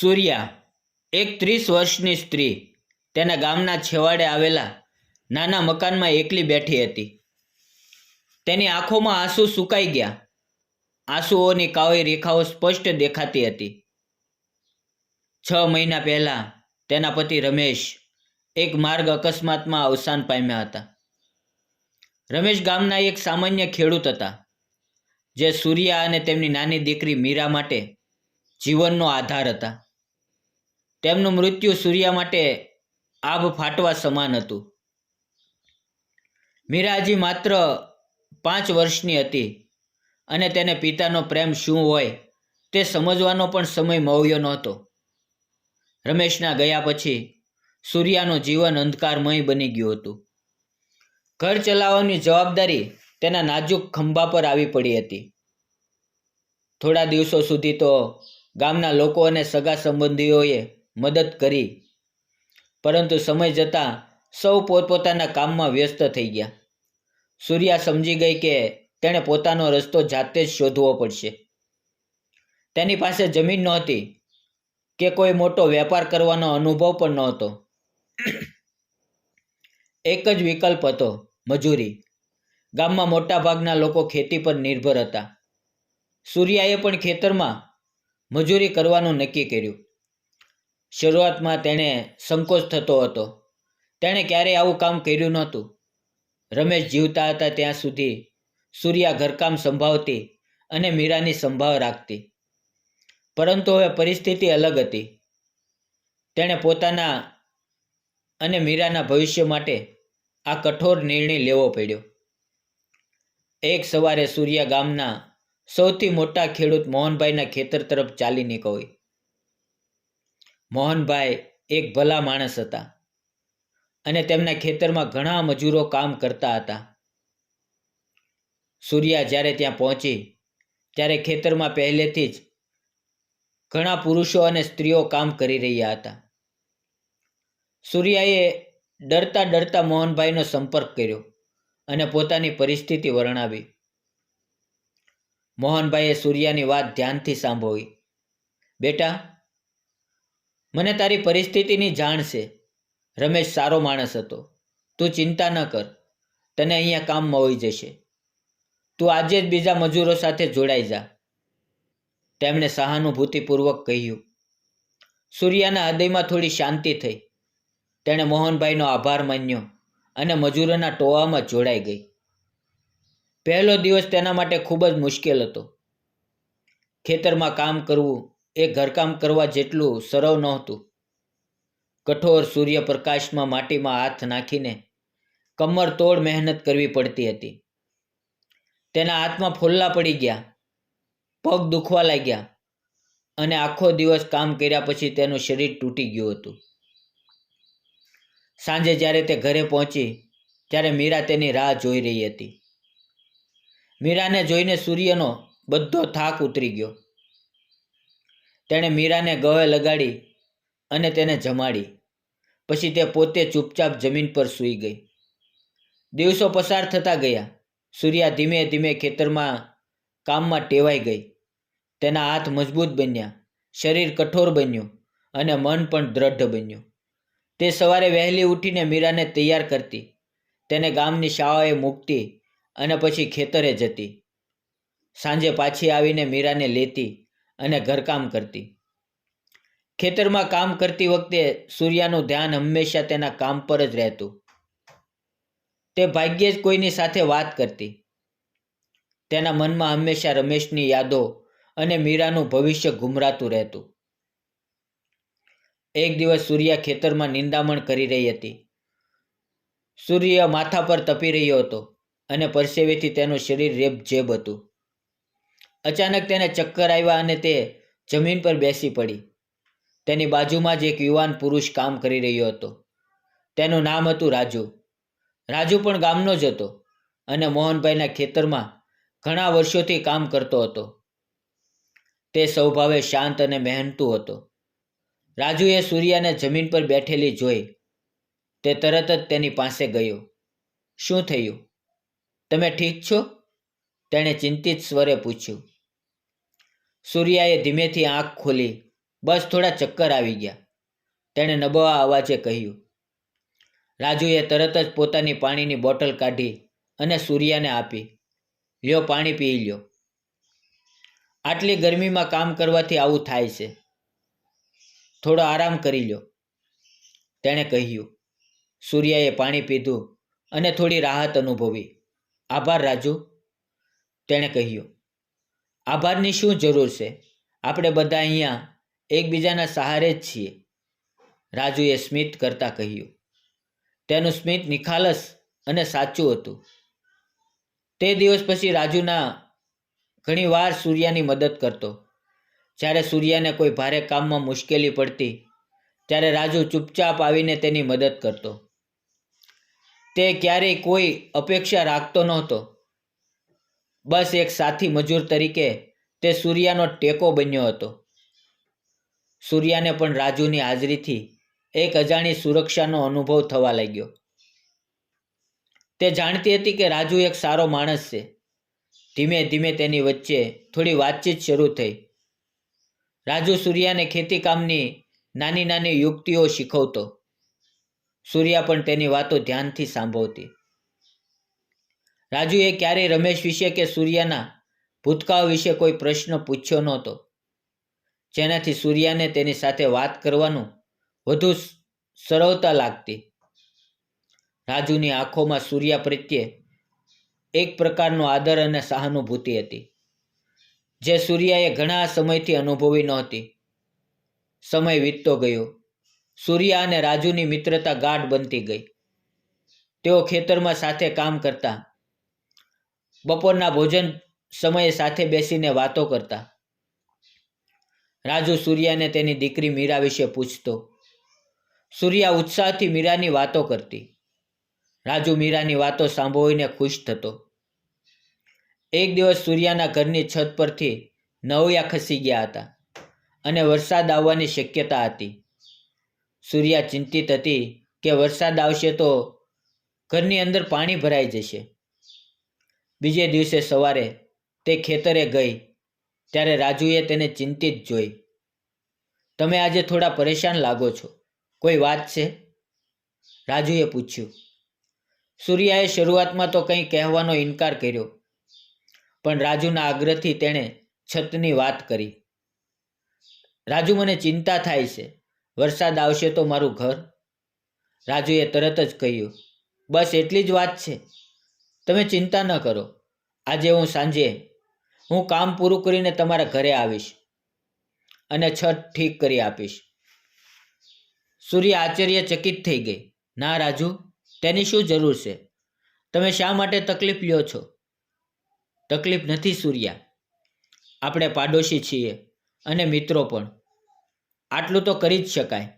સૂર્યા, એક ત્રીસ વર્ષની સ્ત્રી, તેના ગામના છેવાડે આવેલા નાના મકાનમાં એકલી બેઠી હતી. તેની આંખોમાં આંસુ સુકાઈ ગયા. આંસુઓની કાળી રેખાઓ સ્પષ્ટ દેખાતી હતી. છ મહિના પહેલાં તેના પતિ રમેશ એક માર્ગ અકસ્માતમાં અવસાન પામ્યા હતા. રમેશ ગામના એક સામાન્ય ખેડૂત હતા, જે સૂર્યા અને તેમની નાની દીકરી મીરા માટે જીવનનો આધાર હતા. તેમનું મૃત્યુ સૂર્યા માટે આભ ફાટવા સમાન હતું. મીરાજી માત્ર પાંચ વર્ષની હતી અને તેને પિતાનો પ્રેમ શું હોય તે સમજવાનો પણ સમય મવ્યો નહોતો. રમેશના ગયા પછી સૂર્યાનું જીવન અંધકારમય બની ગયું હતું. ઘર ચલાવવાની જવાબદારી તેના નાજુક ખંભા પર આવી પડી હતી. થોડા દિવસો સુધી તો ગામના લોકો અને સગા સંબંધીઓએ મદદ કરી. પરંતુ સમય જતાં સૌ પોતપોતાના કામમાં વ્યસ્ત થઈ ગયા. સૂર્યા સમજી ગઈ કે તેણે પોતાનો રસ્તો જાતે જ શોધવો પડશે. તેની પાસે જમીન નહોતી કે કોઈ મોટો વેપાર કરવાનો અનુભવ પણ નહોતો. એક જ વિકલ્પ હતો, મજૂરી. ગામમાં મોટાભાગના લોકો ખેતી પર નિર્ભર હતા. સૂર્યાએ પણ ખેતરમાં મજૂરી કરવાનું નક્કી કર્યું. શરૂઆતમાં તેણે સંકોચ થતો હતો. તેણે ક્યારેય આવું કામ કર્યું નહોતું. રમેશ જીવતા હતા ત્યાં સુધી સૂર્યા ઘરકામ સંભાળતી અને મીરાની સંભાળ રાખતી. પરંતુ હવે પરિસ્થિતિ અલગ હતી. તેણે પોતાના અને મીરાના ભવિષ્ય માટે આ કઠોર નિર્ણય લેવો પડ્યો. એક સવારે સૂર્યા ગામના સૌથી મોટા ખેડૂત મોહનભાઈના ખેતર તરફ ચાલી નીકળી. મોહનભાઈ એક ભલા માણસ હતા અને તેમના ખેતરમાં ઘણા મજૂરો કામ કરતા હતા. સૂર્યા જ્યારે ત્યાં પહોંચી, ત્યારે ખેતરમાં પહેલેથી જ ઘણા પુરુષો અને સ્ત્રીઓ કામ કરી રહ્યા હતા. સૂર્યાએ ડરતા ડરતા મોહનભાઈનો સંપર્ક કર્યો અને પોતાની પરિસ્થિતિ વર્ણવી. મોહનભાઈએ સૂર્યાની વાત ધ્યાનથી સાંભળી. બેટા મને તારી પરિસ્થિતિની જાણ છે. રમેશ સારો માણસ હતો. તું ચિંતા ન કર. તને અહીંયા કામ મળી જશે. તું આજે જ બીજા મજૂરો સાથે જોડાઈ જા. તેમણે સહાનુભૂતિપૂર્વક કહ્યું. સૂર્યાના હૃદયમાં થોડી શાંતિ થઈ. તેણે મોહનભાઈનો આભાર માન્યો અને મજૂરોના ટોવામાં જોડાઈ ગઈ. પહેલો દિવસ તેના માટે ખૂબ જ મુશ્કેલ હતો. ખેતરમાં કામ કરવું એ ઘરકામ કરવા જેટલું સરળ નહોતું. કઠોર સૂર્યપ્રકાશમાં માટીમાં હાથ નાખીને કમર તોડ મહેનત કરવી પડતી હતી. તેના હાથમાં ફોલ્લા પડી ગયા, પગ દુખવા લાગ્યા અને આખો દિવસ કામ કર્યા પછી તેનું શરીર તૂટી ગયું હતું. સાંજે જ્યારે તે ઘરે પહોંચી, ત્યારે મીરા તેની રાહ જોઈ રહી હતી. મીરાને જોઈને સૂર્યનો બધો થાક ઉતરી ગયો. તેણે મીરાને ગવે લગાડી અને તેને જમાડી. પછી તે પોતે ચૂપચાપ જમીન પર સૂઈ ગઈ. દિવસો પસાર થતા ગયા. સૂર્યા ધીમે ધીમે ખેતરમાં કામમાં ટેવાઈ ગઈ. તેના હાથ મજબૂત બન્યા. શરીર કઠોર બન્યું અને મન પણ દ્રઢ બન્યું. તે સવારે વહેલી ઉઠીને મીરાને તૈયાર કરતી. તેને ગામની શાળાએ મૂકતી અને પછી ખેતરે જતી. સાંજે પાછી આવીને મીરાને લેતી અને ઘરકામ કરતી. ખેતરમાં કામ કરતી વખતે સૂર્યાનું ધ્યાન હંમેશા તેના કામ પર જ રહેતું. તે ભાગ્યે જ કોઈની સાથે વાત કરતી. તેના મનમાં હંમેશા રમેશની યાદો અને મીરાનું ભવિષ્ય ગુમરાતું રહેતું. એક દિવસ સૂર્યા ખેતરમાં નિંદામણ કરી રહી હતી. સૂર્ય માથા પર તપી રહ્યો હતો અને પરસેવેથી તેનું શરીર રેબઝેબ હતું. અચાનક તેને ચક્કર આવ્યા અને તે જમીન પર બેસી પડી. તેની બાજુમાં જ એક યુવાન પુરુષ કામ કરી રહ્યો હતો. તેનું નામ હતું રાજુ. રાજુ પણ ગામનો જ હતો અને મોહનભાઈના ખેતરમાં ઘણા વર્ષોથી કામ કરતો હતો. તે સ્વભાવે શાંત અને મહેનતુ હતો. રાજુએ સૂર્યાને જમીન પર બેઠેલી જોઈ. તે તરત જ તેની પાસે ગયો. શું થયું? તમે ઠીક છો? તેણે ચિંતિત સ્વરે પૂછ્યું. સૂર્યાએ ધીમેથી આંખ ખોલી. બસ થોડા ચક્કર આવી ગયા. તેણે નબવા અવાજે કહ્યું, રાજુએ તરત જ પોતાની પાણીની બોટલ કાઢી અને સૂર્યાને આપી. લ્યો પાણી પી લ્યો. આટલી ગરમીમાં કામ કરવાથી આવું થાય છે. થોડો આરામ કરી લ્યો. તેણે કહ્યું, સૂર્યાએ પાણી પીધું અને થોડી રાહત અનુભવી. આભાર, રાજુ. તેણે કહ્યું આભારની શું જરૂર છે? આપણે બધા અહીંયા એકબીજાના સહારે જ છીએ. રાજુએ સ્મિત કરતા કહ્યું. તેનું સ્મિત નિખાલસ અને સાચું હતું. તે દિવસ પછી રાજુના ઘણીવાર સૂર્યાની મદદ કરતો. જ્યારે સૂર્યાને કોઈ ભારે કામમાં મુશ્કેલી પડતી, ત્યારે રાજુ ચૂપચાપ આવીને તેની મદદ કરતો. તે ક્યારેય કોઈ અપેક્ષા રાખતો નહોતો. બસ એક સાથી મજૂર તરીકે તે સૂર્યાનો ટેકો બન્યો હતો. સૂર્યાને પણ રાજુની હાજરીથી એક અજાણી સુરક્ષાનો અનુભવ થવા લાગ્યો. તે જાણતી હતી કે રાજુ એક સારો માણસ છે. ધીમે ધીમે તેની વચ્ચે થોડી વાતચીત શરૂ થઈ. રાજુ સૂર્યાને ખેતીકામની નાની નાની યુક્તિઓ શીખવતો. સૂર્યા પણ તેની વાતો ધ્યાનથી સાંભળતી. રાજુએ ક્યારેય રમેશ વિશે કે સૂર્યાના ભૂતકાળ વિશે કોઈ પ્રશ્ન પૂછ્યો નહોતો. જેનાથી સૂર્યાને તેની સાથે વાત કરવાનું વધુ સરળતા લાગતી. રાજુની આંખોમાં સૂર્યા પ્રત્યે એક પ્રકારનો આદર અને સહાનુભૂતિ હતી, જે સૂર્યાએ ઘણા સમયથી અનુભવી નહોતી. સમય વીતતો ગયો. સૂર્યા અને રાજુની મિત્રતા ગાઢ બનતી ગઈ. તેઓ ખેતરમાં સાથે કામ કરતા બપોરના ભોજન સમયે સાથે બેસીને વાતો કરતા. રાજુ સૂર્યાને તેની દીકરી મીરા વિશે પૂછતો. સૂર્યા ઉત્સાહથી મીરાની વાતો કરતી. રાજુ મીરાની વાતો સાંભળીને ખુશ થતો. એક દિવસ સૂર્યાના ઘરની છત પરથી નવયા ખસી ગયા હતા અને વરસાદ આવવાની શક્યતા હતી. સૂર્યા ચિંતિત હતી કે વરસાદ આવશે તો ઘરની અંદર પાણી ભરાઈ જશે. બીજે દિવસે સવારે તે ખેતરે ગઈ, ત્યારે રાજુએ તેને ચિંતિત જોઈ. તમે આજે થોડા પરેશાન લાગો છો, કોઈ વાત છે? રાજુએ પૂછ્યું. સૂર્યાએ શરૂઆતમાં તો કંઈ કહેવાનો ઇનકાર કર્યો, પણ રાજુના આગ્રહથી તેણે છતની વાત કરી. રાજુ, મને ચિંતા થાય છે. વરસાદ આવશે તો મારું ઘર? રાજુએ તરત જ કહ્યું. બસ એટલી જ વાત છે. તમે ચિંતા ન કરો. આજે હું સાંજે હું કામ પૂરું કરીને તમારા ઘરે આવીશ અને છત ઠીક કરી આપીશ. સૂર્ય આશ્ચર્યચકિત થઈ ગઈ. ના રાજુ, તેની શું જરૂર છે? તમે શા માટે તકલીફ લ્યો છો? તકલીફ નથી સૂર્યા. આપણે પાડોશી છીએ અને મિત્રો પણ. આટલું તો કરી જ શકાય,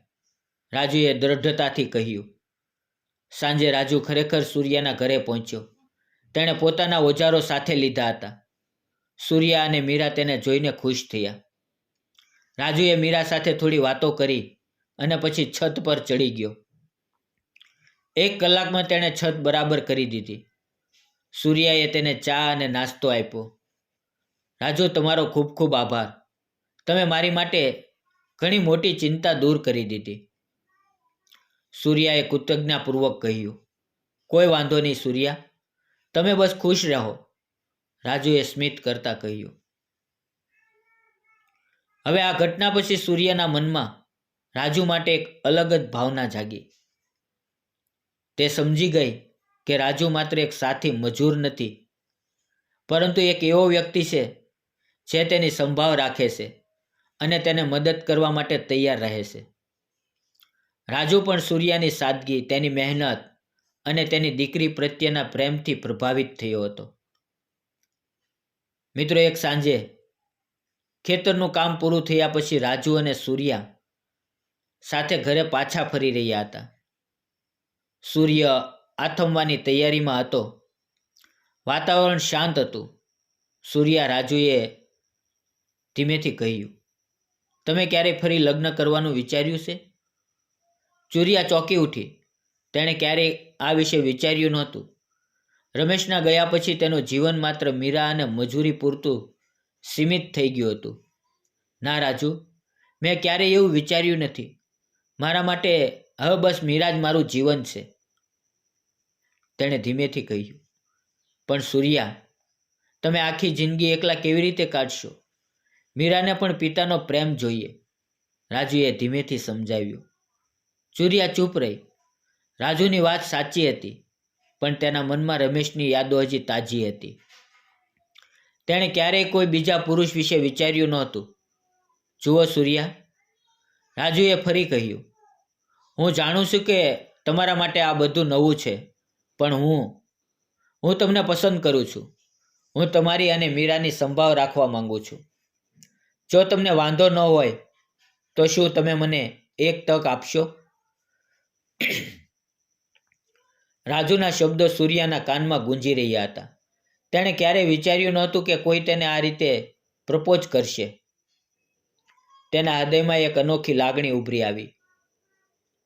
રાજુએ દ્રઢતાથી કહ્યું. સાંજે રાજુ ખરેખર સૂર્યાના ઘરે પહોંચ્યો. તેણે પોતાના ઓજારો સાથે લીધા હતા. સૂર્યા અને મીરા તેને જોઈને ખુશ થયા. રાજુએ મીરા સાથે થોડી વાતો કરી અને પછી છત પર ચડી ગયો. એક કલાકમાં તેણે છત બરાબર કરી દીધી. સૂર્યાએ તેને ચા અને નાસ્તો આપ્યો. રાજુ, તમારો ખૂબ ખૂબ આભાર. તમે મારી માટે ઘણી મોટી ચિંતા દૂર કરી દીધી. સૂર્યાએ કૃતજ્ઞાપૂર્વક કહ્યું, કોઈ વાંધો નહીં સૂર્યા. તમે બસ ખુશ રહો, રાજુએ સ્મિત કરતા કહ્યું. હવે આ ઘટના પછી સૂર્યના મનમાં રાજુ માટે એક અલગ જ ભાવના જાગી. તે સમજી ગઈ કે રાજુ માત્ર એક સાથી મજૂર નથી, પરંતુ એક એવો વ્યક્તિ છે, જે તેની સંભાળ રાખે છે અને તેને મદદ કરવા માટે તૈયાર રહે છે. રાજુ પણ સૂર્યાની સાદગી, તેની મહેનત અને તેની દીકરી પ્રત્યેના પ્રેમથી પ્રભાવિત થયો હતો. મિત્રો, એક સાંજે ખેતરનું કામ પૂરું થયા પછી રાજુ અને સૂર્યા સાથે ઘરે પાછા ફરી રહ્યા હતા. સૂર્ય આથમવાની તૈયારીમાં હતો. વાતાવરણ શાંત હતું. સૂર્યા રાજુએ ધીમેથી કહ્યું, તમે ક્યારેય ફરી લગ્ન કરવાનું વિચાર્યું છે? ચૂરિયા ચોંકી ઉઠી. તેણે ક્યારેય આ વિશે વિચાર્યું નહોતું. રમેશના ગયા પછી તેનું જીવન માત્ર મીરા અને મજૂરી પૂરતું સીમિત થઈ ગયું હતું. ના રાજુ, મેં ક્યારેય એવું વિચાર્યું નથી. મારા માટે હવે બસ મીરા જ મારું જીવન છે. તેણે ધીમેથી કહ્યું. પણ સૂર્યા, તમે આખી જિંદગી એકલા કેવી રીતે કાઢશો? મીરાને પણ પિતાનો પ્રેમ જોઈએ. રાજુએ ધીમેથી સમજાવ્યું. સૂર્યા, ચૂપ રહી. રાજુની વાત સાચી હતી, પણ તેના મનમાં રમેશની યાદો હજી તાજી હતી. તેણે ક્યારેય કોઈ બીજા પુરુષ વિશે વિચાર્યું નહોતું. જુઓ સૂર્યા, રાજુએ ફરી કહ્યું, હું જાણું છું કે તમારા માટે આ બધું નવું છે, પણ હું હું તમને પસંદ કરું છું. હું તમારી અને મીરાની સંભાવ રાખવા માંગુ છું. જો તમને વાંધો ન હોય, તો શું તમે મને એક તક આપશો? રાજુના શબ્દો સૂર્યાના કાનમાં ગુંજી રહ્યા હતા. તેણે ક્યારેય વિચાર્યું નહોતું કે કોઈ તેને આ રીતે પ્રપોઝ કરશે. તેના હૃદયમાં એક અનોખી લાગણી ઉભરી આવી.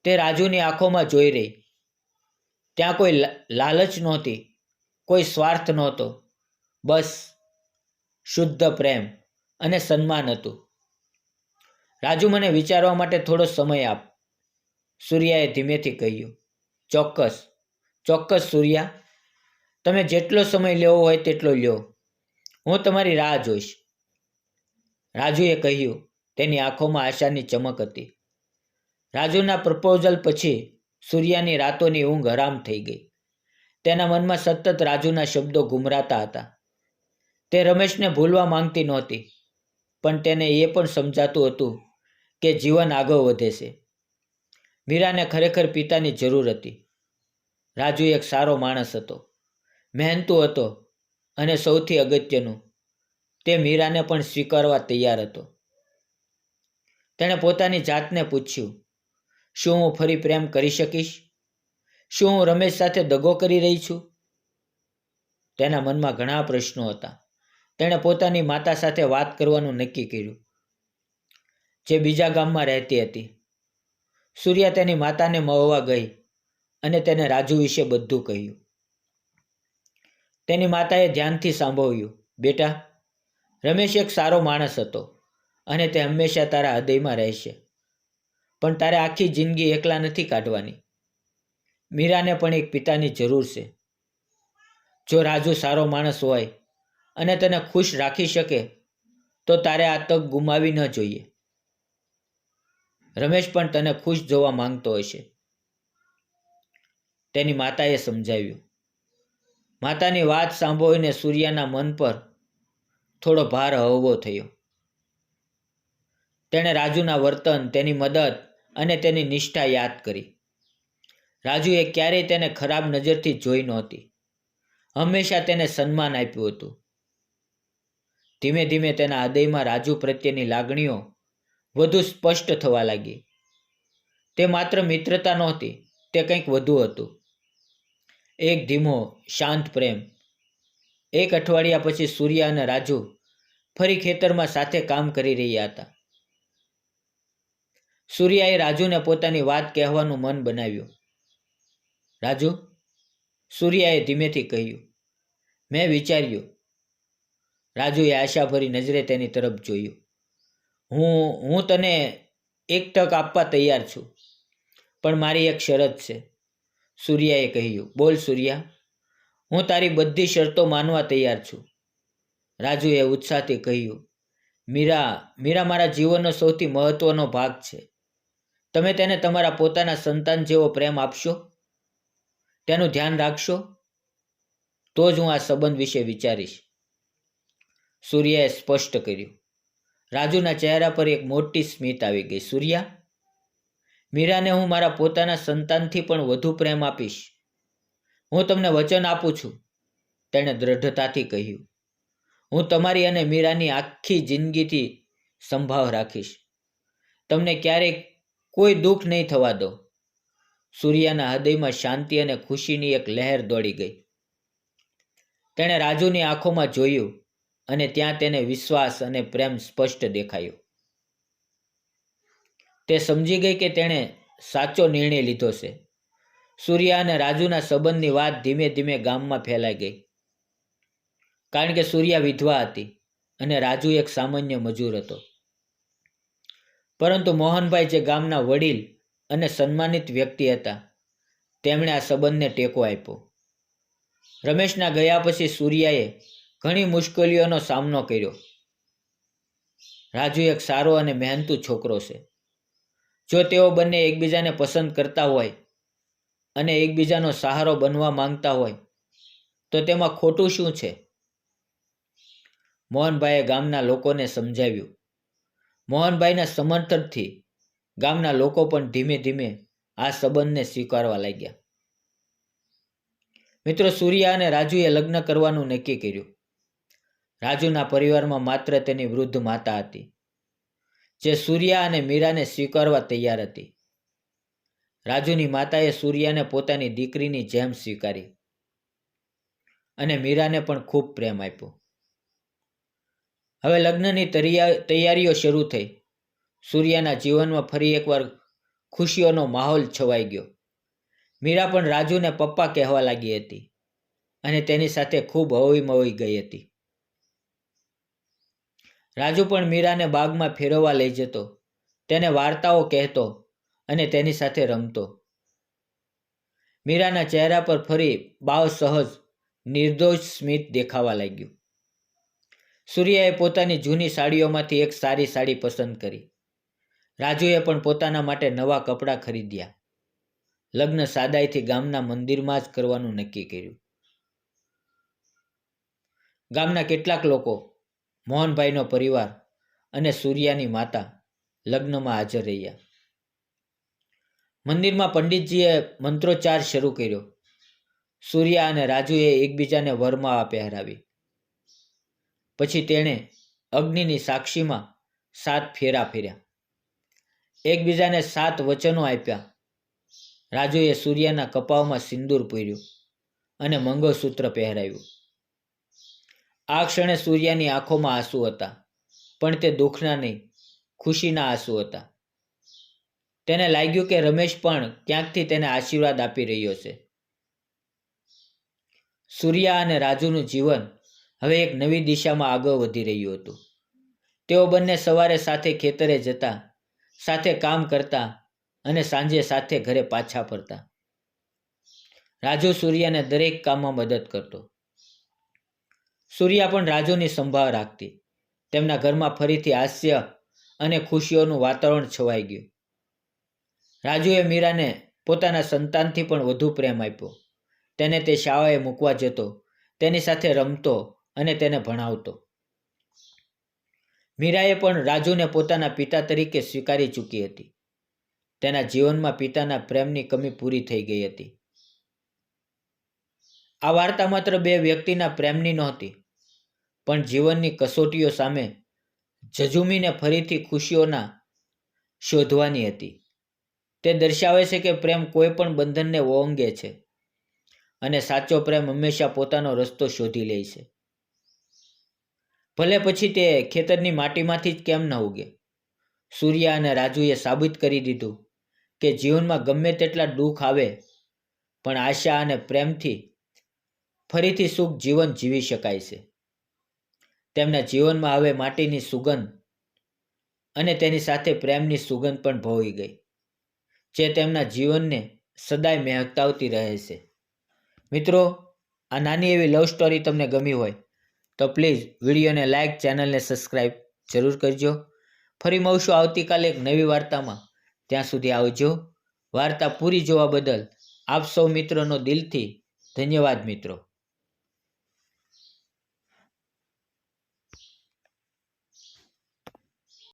તે રાજુની આંખોમાં જોઈ રહી. ત્યાં કોઈ લાલચ નહોતી, કોઈ સ્વાર્થ નહોતો, બસ શુદ્ધ પ્રેમ અને સન્માન હતું. રાજુ મને વિચારવા માટે થોડો સમય આપ, સૂર્યાએ ધીમેથી કહ્યું. ચોક્કસ ચોક્કસ સૂર્યા, તમે જેટલો સમય લેવો હોય તેટલો લ્યો. હું તમારી રાહ જોઈશ. રાજુએ કહ્યું, તેની આંખોમાં આશાની ચમક હતી. રાજુના પ્રપોઝલ પછી સૂર્યાની રાતોની ઊંઘ હરામ થઈ ગઈ. તેના મનમાં સતત રાજુના શબ્દો ગુમરાતા હતા. તે રમેશને ભૂલવા માંગતી નહોતી, પણ તેને એ પણ સમજાતું હતું કે જીવન આગળ વધે છે. મીરાને ખરેખર પિતાની જરૂર હતી. રાજુ એક સારો માણસ હતો, મહેનતુ હતો અને સૌથી અગત્યનું, તે મીરાને પણ સ્વીકારવા તૈયાર હતો. તેણે પોતાની જાતને પૂછ્યું, શું હું ફરી પ્રેમ કરી શકીશ? શું હું રમેશ સાથે દગો કરી રહી છું? તેના મનમાં ઘણા પ્રશ્નો હતા. તેણે પોતાની માતા સાથે વાત કરવાનું નક્કી કર્યું, જે બીજા ગામમાં રહેતી હતી. સૂર્યા તેની માતાને મળવા ગઈ. અને તેને રાજુ વિશે બધું કહ્યું. તેની માતાએ ધ્યાનથી સાંભળ્યું, બેટા, રમેશ એક સારો માણસ હતો અને તે હંમેશા તારા હૃદયમાં રહેશે. પણ તારે આખી જિંદગી એકલા નથી કાઢવાની. મીરાને પણ એક પિતાની જરૂર છે. જો રાજુ સારો માણસ હોય અને તને ખુશ રાખી શકે, તો તારે આ તક ગુમાવી ન જોઈએ. રમેશ પણ તને ખુશ જોવા માંગતો હશે. તેની માતાએ સમજાવ્યું. માતાની વાત સાંભળીને સૂર્યાના મન પર થોડો ભાર હળવો થયો. તેણે રાજુના વર્તન, તેની મદદ અને તેની નિષ્ઠા યાદ કરી. રાજુએ ક્યારેય તેને ખરાબ નજરથી જોઈ નહોતી. હંમેશા તેને સન્માન આપ્યું હતું. ધીમે ધીમે તેના હૃદયમાં રાજુ પ્રત્યેની લાગણીઓ વધુ સ્પષ્ટ થવા લાગી. તે માત્ર મિત્રતા નહોતી, તે કંઈક વધુ હતું. એક ધીમો, શાંત પ્રેમ. એક અઠવાડિયા પછી સૂર્યા અને રાજુ ફરી ખેતરમાં સાથે કામ કરી રહ્યા હતા. સૂર્યાએ રાજુને પોતાની વાત કહેવાનું મન બનાવ્યું. રાજુ, સૂર્યાએ ધીમેથી કહ્યું. મેં વિચાર્યું. રાજુએ આશાભરી નજરે તેની તરફ જોયું. હું હું તને એક તક આપવા તૈયાર છું, પણ મારી એક શરત છે. સૂર્યાએ કહ્યું, બોલ સૂર્યા, હું તારી બધી શરતો માનવા તૈયાર છું. રાજુએ ઉત્સાહથી કહ્યું, મીરા મીરા મારા જીવનનો સૌથી મહત્વનો ભાગ છે. તમે તેને તમારા પોતાના સંતાન જેવો પ્રેમ આપશો? તેનું ધ્યાન રાખશો? તો જ હું આ સંબંધ વિશે વિચારીશ. સૂર્યાએ સ્પષ્ટ કર્યું. રાજુના ચહેરા પર એક મોટી સ્મિત આવી ગઈ. સૂર્યા મીરાને હું મારા પોતાના સંતાનથી પણ વધુ પ્રેમ આપીશ. હું તમને વચન આપું છું, તેણે દ્રઢતાથી કહ્યું. હું તમારી અને મીરાની આખી જિંદગીથી સંભાવ રાખીશ. તમને ક્યારેય કોઈ દુઃખ નહીં થવા દો. સૂર્યાના હૃદયમાં શાંતિ અને ખુશીની એક લહેર દોડી ગઈ. તેણે રાજુની આંખોમાં જોયું અને ત્યાં તેને વિશ્વાસ અને પ્રેમ સ્પષ્ટ દેખાયો. તે સમજી ગઈ કે તેણે સાચો નિર્ણય લીધો છે. સૂર્યા અને રાજુના સંબંધની વાત ધીમે ધીમે ગામમાં ફેલાઈ ગઈ. કારણ કે સૂર્યા વિધવા હતી અને રાજુ એક સામાન્ય મજૂર હતો. પરંતુ મોહનભાઈ જે ગામના વડીલ અને સન્માનિત વ્યક્તિ હતા, તેમણે આ સંબંધને ટેકો આપ્યો. રમેશના ગયા પછી સૂર્યાએ ઘણી મુશ્કેલીઓનો સામનો કર્યો. રાજુ એક સારો અને મહેનતુ છોકરો છે. જો તેઓ બંને એકબીજાને પસંદ કરતા હોય અને એકબીજાનો સહારો બનવા માંગતા હોય, તો તેમાં ખોટું શું છે? મોહનભાઈએ ગામના લોકોને સમજાવ્યું. મોહનભાઈના સમર્થનથી ગામના લોકો પણ ધીમે ધીમે આ સંબંધને સ્વીકારવા લાગ્યા. મિત્રો, સૂર્યા અને રાજુએ લગ્ન કરવાનું નક્કી કર્યું. રાજુના પરિવારમાં માત્ર તેની વૃદ્ધ માતા હતી. જે સૂર્યા અને મીરાને સ્વીકારવા તૈયાર હતી. રાજુની માતાએ સૂર્યાને પોતાની દીકરીની જેમ સ્વીકારી અને મીરાને પણ ખૂબ પ્રેમ આપ્યો. હવે લગ્નની તૈયારીઓ શરૂ થઈ. સૂર્યાના જીવનમાં ફરી એકવાર ખુશીઓનો માહોલ છવાઈ ગયો. મીરા પણ રાજુને પપ્પા કહેવા લાગી હતી અને તેની સાથે ખૂબ હવી મવી ગઈ હતી. રાજુ પણ મીરાને બાગમાં ફેરવવા લઈ જતો. તેને વાર્તાઓ કહેતો અને તેની સાથે રમતો. મીરાના ચહેરા પર ફરી બાવ સહજ, નિર્દોષ સ્મિત દેખાવા લાગ્યું. સૂર્યાએ પોતાની જૂની સાડીઓમાંથી એક સારી સાડી પસંદ કરી. રાજુએ પણ પોતાના માટે નવા કપડાં ખરીદ્યા. લગ્ન સાદાઈથી ગામના મંદિરમાં જ કરવાનું નક્કી કર્યું. ગામના કેટલાક લોકો મોહનભાઈનો પરિવાર અને સૂર્યાની માતા લગ્નમાં હાજર રહ્યા. મંદિરમાં પંડિતજીએ મંત્રોચ્ચાર શરૂ કર્યો. સૂર્યા અને રાજુએ એકબીજાને વરમાં પહેરાવી પછી તેણે અગ્નિની સાક્ષીમાં સાત ફેરા ફેર્યા. એકબીજાને સાત વચનો આપ્યા. રાજુએ સૂર્યાના કપાવમાં સિંદૂર પૂર્યું અને મંગળસૂત્ર પહેરાવ્યું. આ ક્ષણે સૂર્યાની આંખોમાં આંસુ હતા, પણ તે દુઃખના નહીં, ખુશીના આંસુ હતા. તેને લાગ્યું કે રમેશ પણ ક્યાંકથી તેને આશીર્વાદ આપી રહ્યો છે. સૂર્યા અને રાજુનું જીવન હવે એક નવી દિશામાં આગળ વધી રહ્યું હતું. તેઓ બંને સવારે સાથે ખેતરે જતા, સાથે કામ કરતા અને સાંજે સાથે ઘરે પાછા ફરતા. રાજુ સૂર્યાને દરેક કામમાં મદદ કરતો. સૂર્યા પણ રાજુની સંભાળ રાખતી. તેમના ઘરમાં ફરીથી હાસ્ય અને ખુશીઓનું વાતાવરણ છવાઈ ગયું. રાજુએ મીરાને પોતાના સંતાનથી પણ વધુ પ્રેમ આપ્યો. તેને તે શાળાએ મૂકવા જતો, તેની સાથે રમતો અને તેને ભણાવતો. મીરાએ પણ રાજુને પોતાના પિતા તરીકે સ્વીકારી ચૂકી હતી. તેના જીવનમાં પિતાના પ્રેમની કમી પૂરી થઈ ગઈ હતી. આ વાર્તા માત્ર બે વ્યક્તિના પ્રેમની નહોતી પણ જીવનની કસોટીઓ સામે ઝઝુમીને ફરીથી ખુશીઓના શોધવાની હતી. તે દર્શાવે છે કે પ્રેમ કોઈ પણ બંધનને ઓંગે છે અને સાચો પ્રેમ હંમેશા પોતાનો રસ્તો શોધી લે છે. ભલે પછી તે ખેતરની માટીમાંથી જ કેમ ન ઉગે. સૂર્ય અને રાજુએ સાબિત કરી દીધું કે જીવનમાં ગમે તેટલા દુઃખ આવે, પણ આશા અને પ્રેમથી ફરીથી સુખ જીવન જીવી શકાય છે. તેમના જીવનમાં હવે માટીની સુગંધ અને તેની સાથે પ્રેમની સુગંધ પણ ભોવી ગઈ, જે તેમના જીવનને સદાય મહેકતાવતી રહે છે. મિત્રો, આ નાની એવી લવ સ્ટોરી તમને ગમી હોય, તો પ્લીઝ વિડીયોને લાઇક ચેનલને સબસ્ક્રાઈબ જરૂર કરજો. ફરી મળશું આવતીકાલે એક નવી વાર્તામાં. ત્યાં સુધી આવજો. વાર્તા પૂરી જોવા બદલ આપ સૌ મિત્રોનો દિલથી ધન્યવાદ મિત્રો.